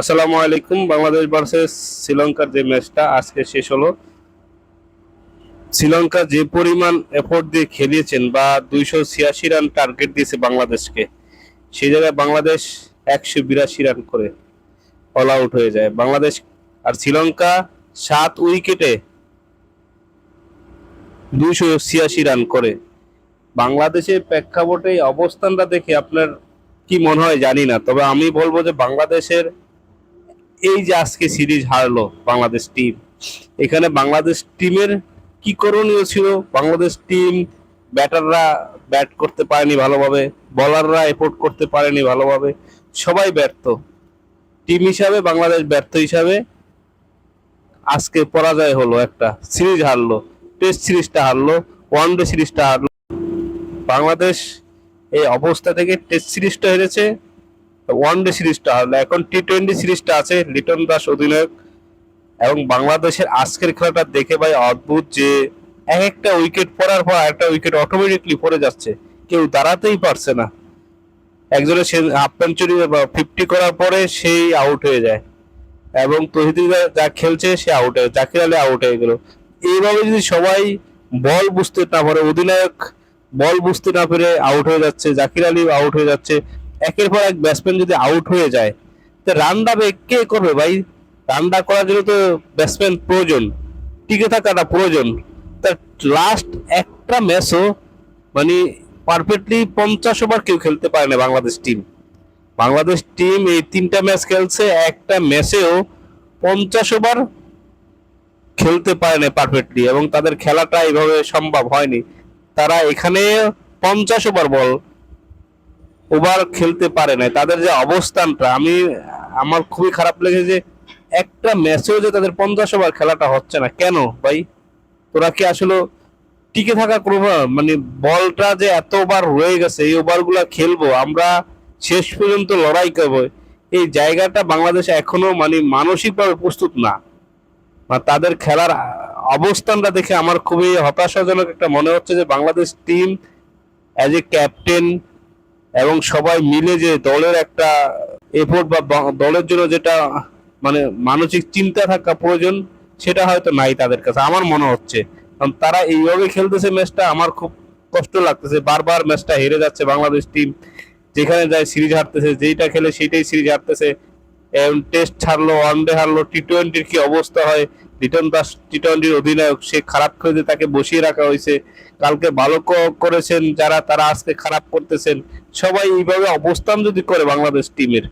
আসসালামু আলাইকুম, বাংলাদেশ ভার্সেস শ্রীলঙ্কার যে ম্যাচটা আজকে শেষ হলো। শ্রীলঙ্কা যে পরিমাণ এফোর্ট দিয়ে খেলিয়েছেন বা দুইশো ছিয়াশি রান টার্গেট দিয়েছে বাংলাদেশকে সেই জায়গায় বাংলাদেশ একশো বিরাশি রান করে অল আউট হয়ে যায়। বাংলাদেশ আর শ্রীলঙ্কা সাত উইকেটে দুইশো ছিয়াশি রান করে। বাংলাদেশের প্রেক্ষাপটে অবস্থানটা দেখে আপনার কি মনে হয় জানি না, তবে আমি বলব যে বাংলাদেশের এই যে আজকে সিরিজ হারলো বাংলাদেশ টিম এখানে বাংলাদেশ টিমের কি করণীয় ছিল? বাংলাদেশ টিম ব্যাটাররা ব্যাট করতে পারেনি ভালোভাবে বলাররা এফোর্ট করতে পারেনি ভালোভাবে, সবাই ব্যর্থ। টিম হিসাবে, বাংলাদেশ ব্যর্থ হিসাবে আজকে পরাজয় হলো একটা, সিরিজ হারলো টেস্ট সিরিজটা হারলো ওয়ান ডে সিরিজটা হারলো। বাংলাদেশ এই অবস্থা থেকে টেস্ট সিরিজটা হেরেছে ওয়ান ডে সিরিজটা এখন টি টোয়েন্টি সিরিজটা আছে, লিটন দাস অধিনায়ক, এবং বাংলাদেশের আজকের খেলাটা দেখে ভাই অদ্ভুত যে এক একটা উইকেট পড়ার পর একটা উইকেট অটোমেটিকলি পড়ে যাচ্ছে। কেউ দাঁড়াতেই পারছে না। একজনের সে হাফ সেঞ্চুরি ফিফটি করার পরে সেই আউট হয়ে যায়। এবং তহিদুল্লাহ যা খেলছে সে আউট হয়ে জাকির আলী আউট হয়ে গেল। এইভাবে যদি সবাই বল বুঝতে না পারে, অধিনায়ক বল বুঝতে না পেরে আউট হয়ে যাচ্ছে, জাকির আলী আউট হয়ে যাচ্ছে একের পর এক ব্যাটসম্যান যদি আউট হয়ে যায়, তো রানটা কে করবে ভাই? রানটা করার জন্য তো ব্যাটসম্যান প্রয়োজন, টিকে থাকাটা প্রয়োজন। তা লাস্ট একটা ম্যাচও মানে পারফেক্টলি পঞ্চাশ ওভার কেউ খেলতে পারে না বাংলাদেশ টিম বাংলাদেশ টিম এই তিনটা ম্যাচ খেলছে, একটা ম্যাচেও পঞ্চাশ ওভার খেলতে পারে না পারফেক্টলি এবং তাদের খেলাটা এইভাবে সম্ভব হয়নি। তারা এখানে পঞ্চাশ ওভার বল ওভার খেলতে পারে নাই। তাদের যে অবস্থানটা, আমি, আমার খুবই খারাপ লেগেছে যে একটা ম্যাচেও যে তাদের পঞ্চাশ ওভার খেলাটা হচ্ছে না। কেন ভাই? তোরা কি আসলে টিকে থাকা কোনো মানে বলটা যে এত ওভার রয়ে গেছে, এই ওভারগুলা খেলব, আমরা শেষ পর্যন্ত লড়াই করব, এই জায়গাটা বাংলাদেশ এখনও মানে মানসিকভাবে প্রস্তুত না। তাদের খেলার অবস্থানটা দেখে আমার খুবই হতাশাজনক একটা মনে হচ্ছে যে Bangladesh team as a captain এবং সবাই মিলে যে দলের একটা এফোর্ট বা দলের জন্য যেটা মানে মানসিক চিন্তা থাকা প্রয়োজন, সেটা হয়তো নাই তাদের কাছে, আমার মনে হচ্ছে। কারণ তারা এইভাবে খেলতেছে ম্যাচটা, আমার খুব কষ্ট লাগতেছে। বারবার ম্যাচটা হেরে যাচ্ছে বাংলাদেশ টিম যেখানে যায় সিরিজ হারতেছে, যেইটা খেলে সেইটাই সিরিজ হারতেছে। টেস্ট হারলো ওয়ান ডে হারলো টি টোয়েন্টির কি অবস্থা হয়? লিটন দাস টি টোয়েন্টির অধিনায়ক, সে খারাপ খেলে তাকে বসিয়ে রাখা হয়েছে। কালকে ভালো করেছেন যারা, তারা আজকে খারাপ করতেছেন। সবাই এইভাবে অবস্থান যদি করে বাংলাদেশ টিমের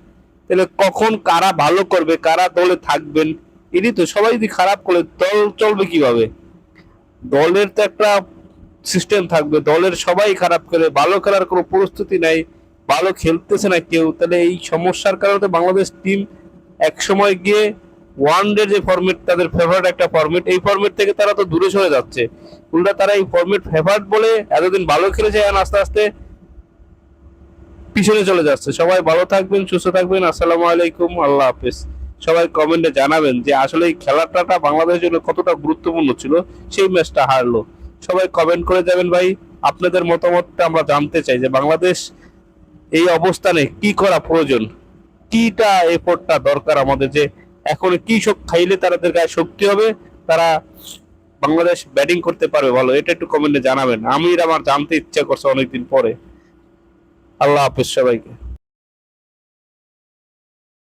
তাহলে কখন কারা ভালো করবে, কারা দলে থাকবেন এটি তো সবাই যদি খারাপ করে, দল চলবে কীভাবে? দলের তো একটা সিস্টেম থাকবে, দলের সবাই খারাপ করে, ভালো খেলার কোনো প্রস্তুতি নাই, ভালো খেলতেছে না কেউ, তাহলে এই সমস্যার কারণে বাংলাদেশ টিম এক সময় গিয়ে ওয়ান ডে যে ফর্মেট তাদের ফেভারিট একটা ফর্মেট এই ফর্মেট থেকে তারা তো দূরে সরে যাচ্ছে। উল্টা তারা এই ফর্মেট ফেভারিট বলে এতদিন ভালো খেলেছে আস্তে আস্তে পিছনে চলে যাচ্ছে। সবাই ভালো থাকবেন, সুস্থ থাকবেন। আসসালামু আলাইকুম, আল্লাহ হাফেজ। সবাই কমেন্টে জানাবেন যে আসলে এই খেলাটা বাংলাদেশের জন্য কতটা গুরুত্বপূর্ণ ছিল, সেই ম্যাচটা হারলো। সবাই কমেন্ট করে যাবেন ভাই, আপনাদের মতামতটা আমরা জানতে চাই যে বাংলাদেশ এই অবস্থানে কি করা প্রয়োজন? কিটা এফোর্টটা দরকার আমাদের যে এখন কি সব খাইলে তাদের গায়ে শক্তি হবে, তারা বাংলাদেশ ব্যাটিং করতে পারবে ভালো, এটা একটু কমেন্টে জানাবেন। আমি আমার জানতে ইচ্ছা করছে অনেকদিন পরে। আল্লাহ হাফিজ সবাইকে।